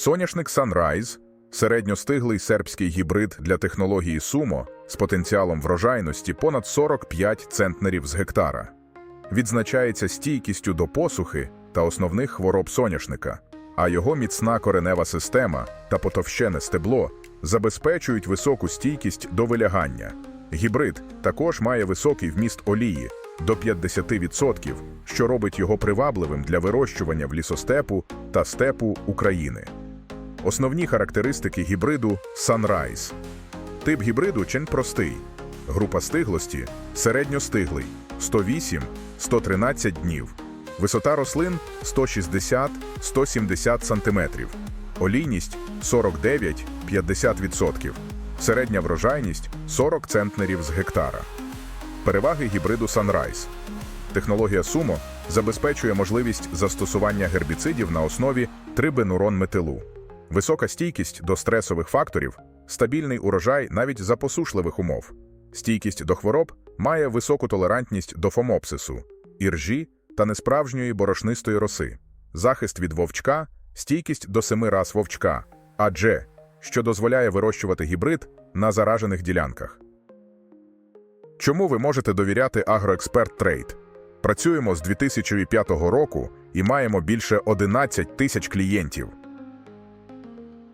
Соняшник Sunrise – середньостиглий сербський гібрид для технології Сумо з потенціалом врожайності понад 45 центнерів з гектара. Відзначається стійкістю до посухи та основних хвороб соняшника, а його міцна коренева система та потовщене стебло забезпечують високу стійкість до вилягання. Гібрид також має високий вміст олії до 50%, що робить його привабливим для вирощування в лісостепу та степу України. Основні характеристики гібриду Sunrise. Тип гібриду чень простий. Група стиглості середньостиглий 108-113 днів. Висота рослин 160-170 см. Олійність 49-50%. Середня врожайність 40 центнерів з гектара. Переваги гібриду Sunrise. Технологія Sumo забезпечує можливість застосування гербіцидів на основі трибенурон метилу. Висока стійкість до стресових факторів, стабільний урожай навіть за посушливих умов. Стійкість до хвороб має високу толерантність до фомопсису, іржі та несправжньої борошнистої роси, захист від вовчка, стійкість до семи раз вовчка, адже що дозволяє вирощувати гібрид на заражених ділянках. Чому ви можете довіряти Агроексперт Трейд? Працюємо з 2005 року і маємо більше 11 тисяч клієнтів.